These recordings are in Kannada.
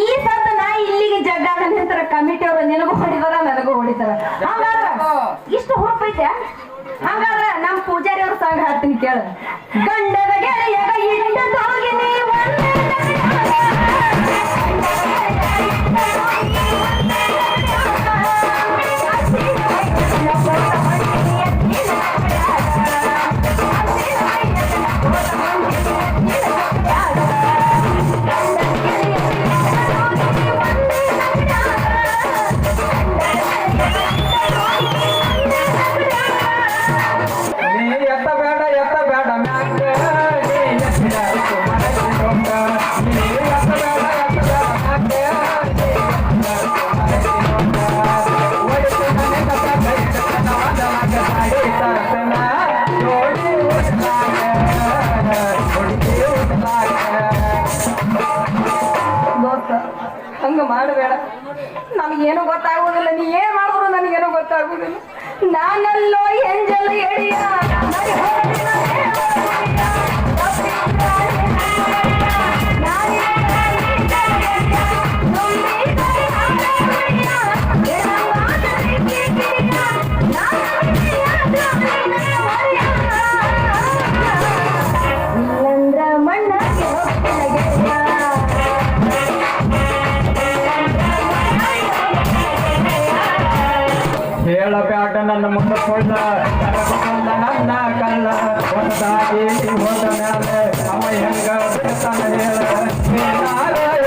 ಈ ಸತ ನಾ ಇಲ್ಲಿಗೆ ಜಗ್ಗಾದ ನಿಂತರ ಕಮಿಟಿ ಅವರು ನಿನಗೂ ಹೊಡಿತಾರ ನನಗೂ ಹೊಡಿತಾರ. ಇಷ್ಟು ಹುರುಪೈತೆ? ಹಂಗಾದ್ರ ನಮ್ಮ ಪೂಜಾರಿ ಅವ್ರ ಸಾಂಗ್ ಹಾಡ್ತೀನಿ ಕೇಳು. ಗಂಡ ಹಂಗ ಮಾಡಬೇಡ. ನಮಗೇನು ಗೊತ್ತಾಗುವುದಿಲ್ಲ ನೀ ಏನ್ ಮಾಡಿದ್ರು ನನಗೇನು ಗೊತ್ತಾಗುವುದಿಲ್ಲ ನಾನಲ್ಲೋ ಎಂಜಲ್ ಎಡಿಯ ನನ್ನ ಮುಂದ ನನ್ನ ಕಲ್ಲ ಒಂದಾಗಿ ಹೋದ ಮೇಲೆ ಅವ ಹೆಂಗ ಹೇಳ.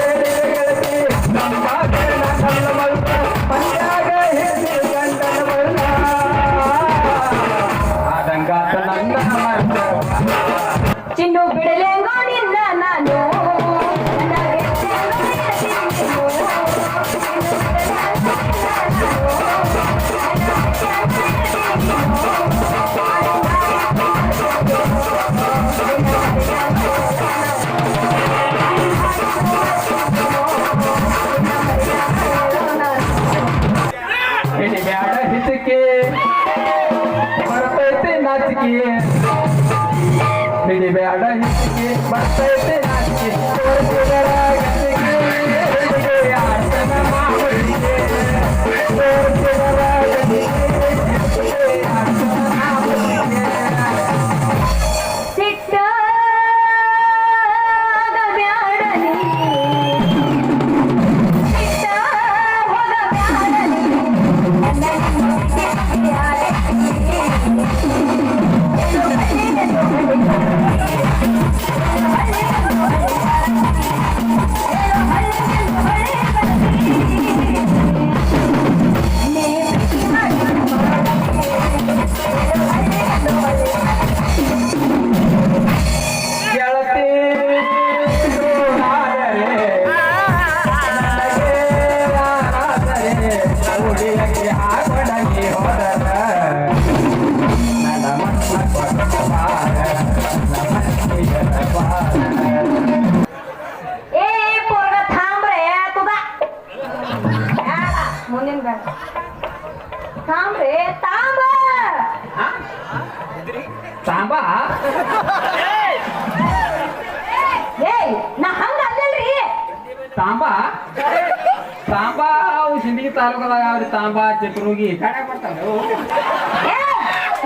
ಬರ್ತಾವೆ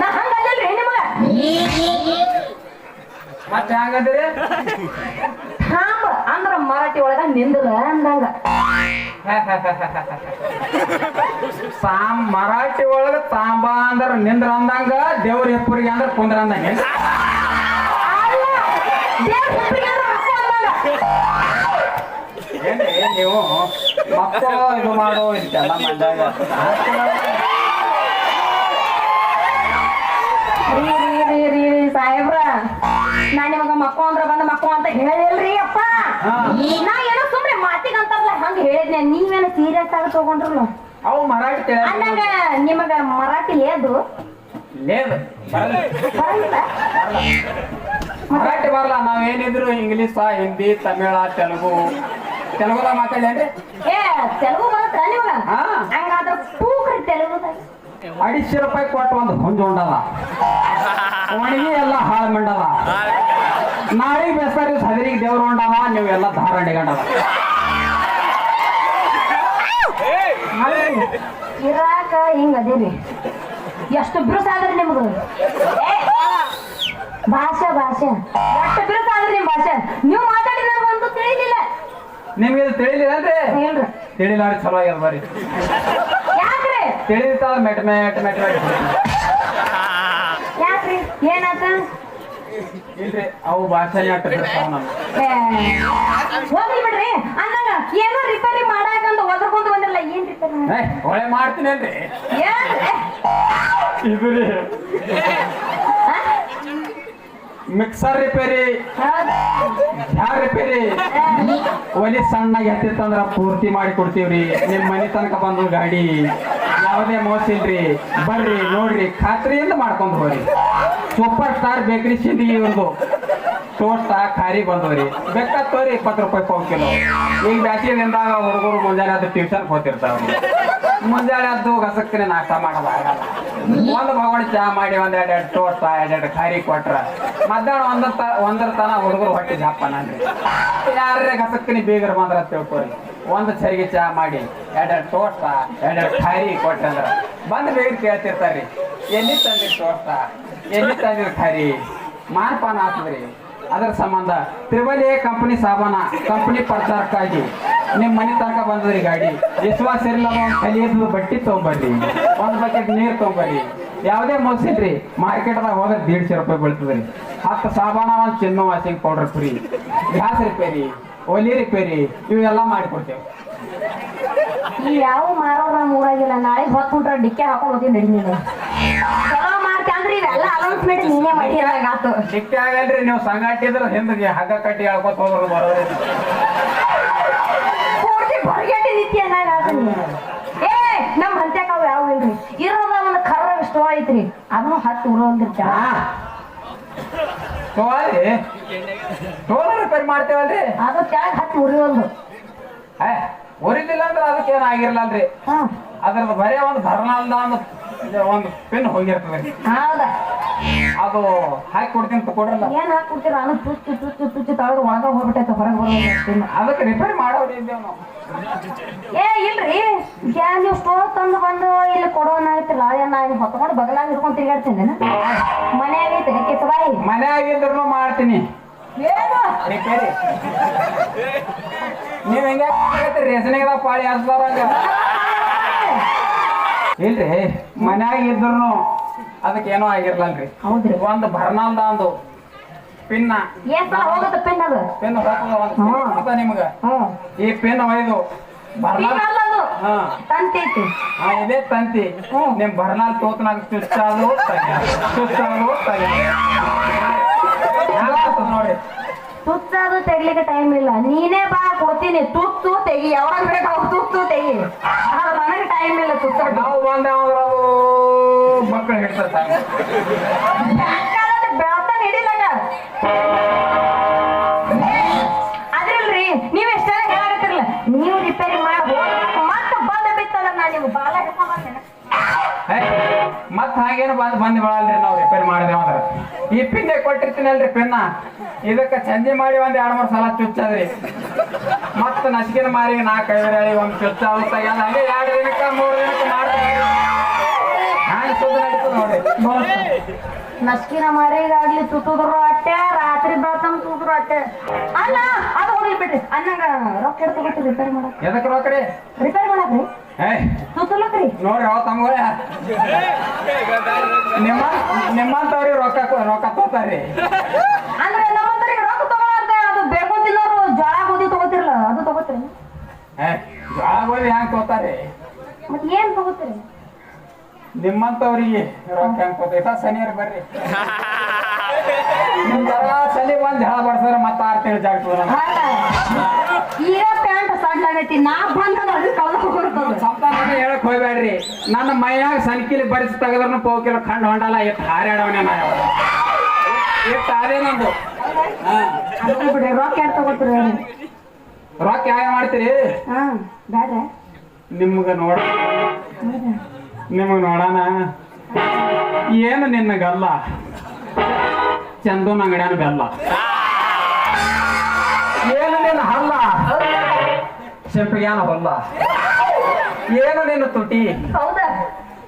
ನಾ ಹಂಗ ಅಲ್ಲಲ್ರಿ ನಿಮಗ? ಮತ್ತೆ ಹಂಗಂದ್ರೆ? ಥಾಂಬ ಅಂದ್ರ ಮರಾಠಿ ಒಳಗ ನಿಂದದ ಅಂದಂಗ. ಸಾಂಬ ಮರಾಠಿ ಒಳಗ ತಾಂಬಾ ಅಂದ್ರ ನಿಂದ್ರ ಅಂದಂಗ ದೇವ್ರ ಹೆಪ್ಪರಿಗೆ ಅಂದ್ರ ಕುಂದ್ರ ಅಂದಂಗ. ಏನ್ರಿ ನೀವು? ಮಕ್ಕಳು ಇದು ಮಾಡೋ ಮಂದಾಗ ರೀ ರೀ ಸಾಹೇಬ್ರ ನಾ ನಿಮಗ ಮಕ್ಕಳು ಅಂದ್ರ ಬಂದ ಮಕ್ಕಳು ಅಂತ ಹೇಳಿಲ್ರಿ ಅಪ್ಪ. ನಾ ಏನೋ ಸುಮ್ನೆ ಮಾತಿಗಂತಲ್ಲ ಹಂಗ ಹೇಳಿದ್ನೆ ನೀವೇನು ಸೀರಿಯಸ್ ಆಗಿ ತಗೊಂಡ್ರು ಅವು ಮರಾಠಿ ಅಂದಂಗ ನಿಮಗ ಮರಾಠಿ ಲೇದು? ಮರಾಠಿ ಬರಲ್ಲ. ನಾವೇನಿದ್ರು ಇಂಗ್ಲೀಷ್ ಹಿಂದಿ ತಮಿಳ ತೆಲುಗು. ತೆಲುಗುದಾಗ ಮಾತಾಡಿ ಏ ತೆಲುಗು ಬರುತ್ತ ನಿಮಗ ಹಾ. ಹಂಗಾದ್ರ ಪೂಕ್ರಿ ತೆಲುಗುದಾಗ ಅಡಿಶೆ ರೂಪಾಯಿ ಕೊಟ್ಟು ಒಂದು ಹುಂಜ ಉಂಡದ ಒಣಗಿ ಎಲ್ಲ ಹಾಳು ಮಂಡದ ನಾಳೆಗೆ ಬೇಸ್ತಾರ ಸದರಿಗೆ ದೇವ್ರು ಉಂಡವ ನೀವೆಲ್ಲ ಧಾರಣಿಗಂಡವ. ಇರಾಕ ಹಿಂಗ ಅದೇರಿ. ಎಷ್ಟು ಬಿರುಸ ಆದ್ರಿ ನಿಮ್ಗ? ಭಾಷೆ ಭಾಷೆ. ಎಷ್ಟು ಬಿರುಸ ಆದ್ರಿ ನಿಮ್ ಭಾಷೆ? ನೀವು ಮಾತಾಡಿದ್ರೆ ಒಂದು ತಿಳಿಲಿಲ್ಲ. ನಿಮ್ಗೆ ತಿಳಿಲಿಲ್ಲ ಅಂದ್ರೆ ಹೇಳ್ರಿ. ತಿಳಿಲ್ಲ ಅಂದ್ರೆ ಚಲೋ ಆಗ್ಯದ ಬರ್ರಿ ಯಾಕ್ರಿ? ತಿಳಿತಾವ ಮೆಟ್ ಮೆಟ್ ಮೆಟ್ ಮೆಟ್. ಯಾಕ್ರಿ? ಏನಾತ? ಇಲ್ರಿ ಅವು ಭಾಷೆ ಅಟ್ಟ ಬಿಡ್ತಾವ ನಮ್ಗೆ. ಏ, ಹೋಗ್ಲಿ ಬಿಡ್ರಿ. ಅಂದಾಗ ಏನೋ ರಿಪೇರಿ ಮಾಡಾಕಂತ ಒದರ್ಕೊಂತ ಬಂದಿಲ್ಲ ಏನ್ ರಿಪೇರಿ ಒಳ್ಳೆ ಮಾಡ್ತೀನಿ ಅಲ್ರಿ ಇದು ರೀ ಮಿಕ್ಸರ್ ರಿಪೇರಿ? ಒಲಿ ಸಣ್ಣ ಎತ್ತಿತ್ತಂದ್ರ ಪೂರ್ತಿ ಮಾಡಿ ಕೊಡ್ತೀವ್ರಿ. ನಿಮ್ ಮನೆ ತನಕ ಬಂದು ಗಾಡಿ ಯಾವುದೇ ಮೋಸ ಇಲ್ರಿ. ಬರ್ರಿ, ನೋಡ್ರಿ, ಖಾತ್ರಿಯಿಂದ ಮಾಡ್ಕೊಂಡ್ ಹೋಗ್ರಿ. ಸೂಪರ್ ಸ್ಟಾರ್ ಬೇಕ್ರಿ ಸಿಂಧಿ ಇವ್ರದು. ಟೋಸ್ಟ್ ಖಾರಿ ಬಂದವ್ರಿ. ಬೆಕ್ಕ ತೋರಿ ಇಪ್ಪತ್ತು ರೂಪಾಯಿ ಪಾವ್ ಕಿಲೋ. ಈಗ ಬ್ಯಾಸಿಗೆದಿಂದಾಗ ಹುಡುಗರು ಮುಂಜಾನೆ ಅದು ಟ್ಯೂಷನ್ ಹೋಗ್ತಿರ್ತಾವ್ರಿ. ಮುಂಜಾನೆ ಅದು ಗಸಕ್ಕಿನ ನಾಷ್ಟ ಮಾಡೋದಾಗಲ್ಲ ಒಂದು ಭಗವಾನ್ ಚಹಾ ಮಾಡಿ ಒಂದ್ ಎರಡ್ ಎರಡು ಟೋಸ್ಟ್ ಎರಡ್ ಎರಡು ಖಾರಿ ಕೊಟ್ರ ಮಧ್ಯಾಹ್ನ ಒಂದ ಒಂದರ ತನ ಹುಡುಗರು ಹೊಟ್ಟಿ ಜಾಪ ನನ್ರಿ ಯಾರೇ ಗಸಕ್ಕಿನಿ ಬೀಗರ್ ಬಂದ್ರ ತಿಳ್ಕೊರಿ. ಒಂದು ಸರಿಗೆ ಚಹಾ ಮಾಡಿ ಎರಡ್ ಎರಡು ಟೋಸ್ಟ್ ಎರಡ್ ಎರಡು ಖಾರಿ ಕೊಟ್ಟಂದ್ರ. ಬಂದ್ ಬೀಗರು ಕೇಳ್ತಿರ್ತಾರ್ರಿ, ಎಲ್ಲಿ ತಂದಿರಿ ಟೋಸ್ಟ್ ಎಲ್ಲಿ ತಂದಿರಿ ಖಾರಿ ಮಾನಪಾನ ಹಾಕಿದ್ರಿ. ಅದರ ಸಂಬಂಧ ತ್ರಿಬಲ್ ಎ ಕಂಪನಿ ಸಾಬಾನ ಕಂಪನಿ ಪ್ರಚಾರಕ್ಕಾಗಿ ನಿಮ್ಮ ಮನೆ ತನಕ ಬಂದ್ರಿ ಗಾಡಿ. ವಿಶ್ವಾಸ ಇರಲ್ಲ ಒಂದು ಕಲಿಯೋದು ಬಟ್ಟಿ ತೊಗೊಂಬರ್ರಿ ಒಂದು ಬಕೆಟ್ ನೀರು ತೊಗೊಂಬರ್ರಿ ಯಾವುದೇ ಮಾರ್ಕೆಟ್ ಮಾರ್ಕೆಟ್ದಾಗ ಹೋದ್ರೆ ದೀಡ್ಶೆ ರೂಪಾಯಿ ಬೀಳ್ತದ್ರಿ. ಹತ್ತು ಸಾಬಾನ ಒಂದು ಚಿನ್ನ washing powder free gas repair ಒಲಿ ರಿಪೇರಿ ಇವೆಲ್ಲ ಮಾಡಿಕೊಡ್ತೇವೆ. ಈ ಯಾವ ಮಾರೋ ನಮ್ಮ ಊರಾಗಿಲ್ಲ. ನಾಳೆ ಹೊತ್ತು ಬಿಟ್ರೆ ಡಿಕ್ಕೆ ಹಾಕೊಂಡು ಹೋಗಿ ನಡಿ ನೀನು. ಚಲೋ ಮಾಡ್ತಿ ಅಂದ್ರೆ ಇವೆಲ್ಲ ಅನೌನ್ಸ್ಮೆಂಟ್ ನೀನೇ ಮಾಡಿದಾಗ ಆತು. ಸಿಕ್ಕಿ ಆಗಲ್ರಿ ನೀವು ಸಂಗಾಟಿದ್ರೆ ಹಿಂದಿಗೆ ಹಗ್ಗ ಕಟ್ಟಿ ಹೇಳ್ಕೊತ ಹೋಗೋದು ಬರೋದ್ರಿ ನಿತ್ಯ ಅನ್ನಂಗ್ ಏ ನಮ್ ಹಂತ್ಯಾಕ ಅವು ಯಾವ ಇಲ್ರಿ ಇರೋದ ಒಂದು ಕರ್ರ ಇಷ್ಟ ಐತ್ರಿ. ಅದನ್ನು ಹತ್ತು ಉರೋಲ್ದಿರ್ತ ತೋರಿ. ಟೋಲ್ ಪರಿ ಮಾಡ್ತೇವಲ್ರಿ. ಅದು ಕೆಳಗ್ ಹತ್ತು ಉರಿಯೋದು ಏ ಉರಿಲಿಲ್ಲ ಅಂದ್ರೆ ಅದಕ್ಕೆ ಏನು ಆಗಿರ್ಲಲ್ರಿ? ಹಾ. ಅದ್ರದ್ದು ಬರೇ ಒಂದು ಭರಣ ಒಂದು ಒಂದು ಪಿನ್ ಹೋಗಿರ್ತದೆ. ಹೌದಾ? ಅದು ಹಾಕಿ ಕೊಡ್ತೀನಿ ತಗೊಡ್ರಲ್ಲ ಏನ್ ಕೊಡ್ತೀರ? ನಾನು ತುಚ್ಚು ತುಚ್ಚು ತುಚ್ಚು ತಳಗ ಒಣಗ ಹೋಗ್ಬಿಟ್ಟೈತೆ ಹೊರಗೆ ಬರೋದು ಅದಕ್ಕೆ ರಿಪೇರ್ ಮಾಡೋರು ಇದ್ದೇವೆ ನಾವು ಏ ಇಲ್ರಿ. ಯಾ ನೀವು ಸ್ಟೋರ್ ತಂದು ಬಂದು ಇಲ್ಲಿ ಕೊಡೋಣ ಆಯ್ತಲ್ಲ ಏನ್ ನಾನು ಹೊತ್ಕೊಂಡು ಬಗಲಾಗ ಇಟ್ಕೊಂಡು ತಿರ್ಗಾಡ್ತೀನಿ ಮನ್ಯಾಗ ಐತೆ ಕಿಸಬಾಯಿ ಮನೆ ಆಗಿದ್ರು ಮಾಡ್ತೀನಿ. ಏನು? ರಿಪೇರಿ ನೀವ್ ಹೆಂಗ ರೇಷನಿಗೆ ಪಾಳಿ ಹಚ್ಬಾರಂಗ ಇಲ್ರಿ ಮನ್ಯಾಗ ಇದ್ರು ಅದಕ್ಕೆ ಏನೋ ಆಗಿರ್ಲಲ್ರಿ ಹೌದ್ರಿ. ಒಂದು ಭರ್ನಾಲ್ದ ಒಂದು ಪಿನ್ನ. ಏನ್ ಸಲ ಹೋಗುತ್ತೆ ಪಿನ್ ಅದು? ಪಿನ್. ಅದ ನಿಮ್ಗ? ಈ ಪಿನ್ ಒಯ್ದು ಬರ್ನಾಲ್ ಅದು. ಹಾ. ತಂತಿ ಐತಿ. ಹಾ, ಇದೇ ತಂತಿ. ಹ್ಮ್. ನಿಮ್ ಬರ್ನಾಲ್ ತೋತ್ನಾಗ ಚುಚ್ಚಾದು ಚುಚ್ಚಾದು ನೋಡಿ ತುತ್ತದು ತೆಗಿಲಿಕ್ಕೆ ಟೈಮ್ ಇಲ್ಲ. ನೀನೇ ಬಾ ಕೊಡ್ತೀನಿ. ತುತ್ತು ತೆಗಿ. ಯಾವಾಗ ಬೇಕು ತುತ್ತು ತೆಗಿ. ನನಗೆ ಟೈಮ್ ಇಲ್ಲ ತುತ್ತ ನಾವು ಬಂದೆ ಅಂದ್ರೆ ಅದು ಮಕ್ಕಳು ಹಿಡ್ತಾರೆ ಬೆಳತನ ಹಿಡಿಲಾಗ ಅದ್ರಲ್ರಿ ನೀವ್ ಎಷ್ಟೆಲ್ಲ ಹೇಳಾಕತ್ತಿರಲ್ಲ? ನೀವು ರಿಪೇರಿ ಮಾಡಿ ಮತ್ತೆ ಬಂದ ಬಿತ್ತಲ್ಲ ನಾ ಬಾಲ ಮತ್ ಹಾಗೇನು ಬಂದ್ ಬಂದ್ ಬಿಡಲ್ರಿ ನಾವು ರಿಪೇರಿ ಮಾಡಿದೇವ ಅಂದ್ರೆ. ಈ ಪಿನ್ನೆ ಕೊಟ್ಟಿರ್ತೀನಲ್ರಿ ಪೆನ್ನ. ಇದಕ್ಕ ಚಂದಿ ಮಾಡಿ ಒಂದ್ ಎರಡ್ ಮೂರ್ ಸಲ ಚುಚ್ಚದ್ರಿ. ಮತ್ತ ನಸಿಕಿನ ಮಾರಿ ನಾಲ್ಕು ಒಂದ್ ಚುಚ್ಚ ಹಂಗೆ ಎರಡು ದಿನಕ್ಕ ಮೂರ್ ದಿನಕ್ಕ ನಸ್ಕಿನ ಮರಿಗಾಗ್ಲಿ ತುತ್ತುದ್ರು ಅಟ್ಟೆ ರಾತ್ರಿ ಬಾತಂ ತುದ್ರು ಅಟ್ಟೆ ಅಲ್ಲ ಅದು ಹೋಗ್ಲಿ ಬಿಡ್ರಿ ಅನ್ನಂಗ ರೊಕ್ಕ ಎಡ್ ತಗೋತಿ ರಿಪೇರಿ ಮಾಡಕ್ ಎದಕ್ ರೊಕ್ಕರಿ ರಿಪೇರಿ ಮಾಡಕ್ರಿ ನೋಡ್ರಿ ನಿಮ್ಮ ನಿಮ್ಮಂತವ್ರಿ ರೊಕ್ಕ ರೊಕ್ಕ ತೋತಾರ್ರಿ ಅಂದ್ರೆ ನಮ್ಮಂತರಿಗೆ ರೊಕ್ಕ ತಗೊಳಾರ್ದ ಅದು ಬೇಕೊಂದಿಲ್ಲವ್ರು ಜೋಳ ಗೋಧಿ ತಗೋತಿರಲ್ಲ ಅದು ತಗೋತೀರಿ ಏ ಜೋಳ ಗೋಧಿ ಹ್ಯಾಂಗ ತೋತಾರಿ ಮತ್ ಏನ್ ತಗೋತೀರಿ ನಿಮ್ಮಂತವ್ರಿಗೆ ರೊಕ್ಕ ಹೆಂಗ್ ಶನಿಯರ್ ಬರ್ರಿ. ನಿಮ್ ಬಂದ್ ಜಳ ಬಡ್ಸರ ಮತ್ತೆ ಆರ್ ತಿಂಗಳು ಜಾಗ್ತದ ಈಗ ಪ್ಯಾಂಟ್ ನಾ ಬಂದ ಅದು ಕಳ್ದ ಹೋಗ್ತದ ಸಂತಾನ ಹೇಳಕ್ ಹೋಗ್ಬೇಡ್ರಿ. ನನ್ನ ಮೈಯಾಗ ಸಣ್ಕಿಲಿ ಬರಿಸಿ ತೆಗದ್ರೂ ಪೋಕಿಲ್ಲ ಕಂಡು ಹೊಂಡಲ್ಲ. ಎತ್ ಹಾರ್ಯಾಡವನೇ ನಾ ಎತ್ ಅದೇ ನಂದು ಬಿಡ್ರಿ ರೊಕ್ಕ ಯಾರು ತಗೋತೀರಿ ಹೇಳಿ? ರೊಕ್ಕ ಯಾವ ಮಾಡ್ತೀರಿ? ಹಾ ನಿಮ್ಗ ನೋಡ. ನಿಮಗ್ ನೋಡೋಣ. ಏನು ನಿನ್ನ ಗಲ್ಲ? ಚಂದನ ಅಂಗಡ್ಯಾನ ಬೆಲ್ಲ. ಏನು ನಿನ್ನ ಹಲ್ಲ? ಶೆಂಪಿಗ್ಯಾನ ಹೊಲ್ಲ. ಏನು ನಿನ್ನ ತುಟಿ?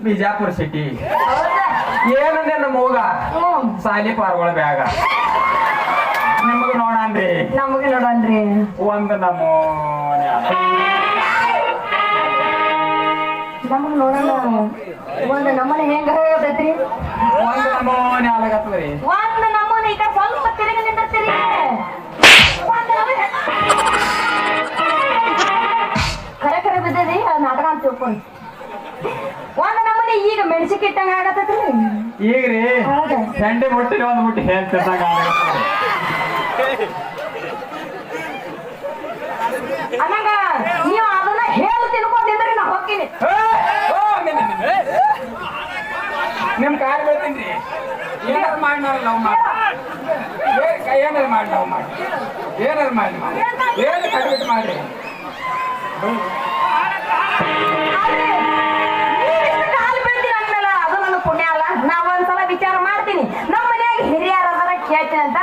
ಬಿಜಾಪುರ ಸಿಟಿ. ಏನು ನಿನ್ನ ಮೂಗ? ಸಾಲಿ ಪಾರ್ಗಳ ಬ್ಯಾಗ. ನಿಮಗ್ ನೋಡನ್ರಿ. ನಮಗೆ ನೋಡನ್ರಿ. ಒಂದು ನಮೂನೆ ಅದ. ನಮಗ್ ನೋಡೋಣ. ಒಂದು ನಮ್ಮನೆ ಹೆಂಗ ಒಂದು ನಮೂನೆ ಒಂದ್ ಈಗ ಸ್ವಲ್ಪ ತಿರುಗಿ ನಿಂದಿರ್ತೀರಿ. ಕರೆ ಕರೆ ನಾಟಕ ಅಂತ ತಿಳ್ಕೊಂಡು ಒಂದ್ ಈಗ ಇಟ್ಟಂಗ ಈಗ ಈಗ್ರಿ? ಚಂಡಿ ಮುಟ್ಟಿಲಿ ಒಂದ್ ಮುಟ್ಟಿ ಹೇಳ್ತಿರ್ತಾಗ ನೀವು ಅದನ್ನ ಹೇಳಿ ತಿನ್ಕೊಂಡಿದ್ರಿ ನಾ ಹೋಗ್ತೀನಿ ನಿಮ್ ಬೀಳ್ತೀನಿ ಏನಾರು ಮಾಡಿ ನಾವು ಲವ್ ಮಾಡಿ ಏನಾರು ಮಾಡಿ ಲವ್ ಮಾಡಿ. ಏನಾರು ಮಾಡಿ ಮಾಡಿ ಏನು ಕಡಿಮೆ ಮಾಡಿ? ಆದ್ರೆ ನೀವಿಷ್ಟು ಕಾಲು ಬೀಳ್ತೀರಿ ಅಂದ್ಮೇಲೆ ಅದು ನನ್ನ ಪುಣ್ಯ ಅಲ್ಲ. ನಾ ಒಂದ್ಸಲ ವಿಚಾರ ಮಾಡ್ತೀನಿ. ನಮ್ಮ ಮನ್ಯಾಗ ಹಿರಿಯರ ಅದರ, ಕೇಳ್ತೀನಿ ಅಂತ.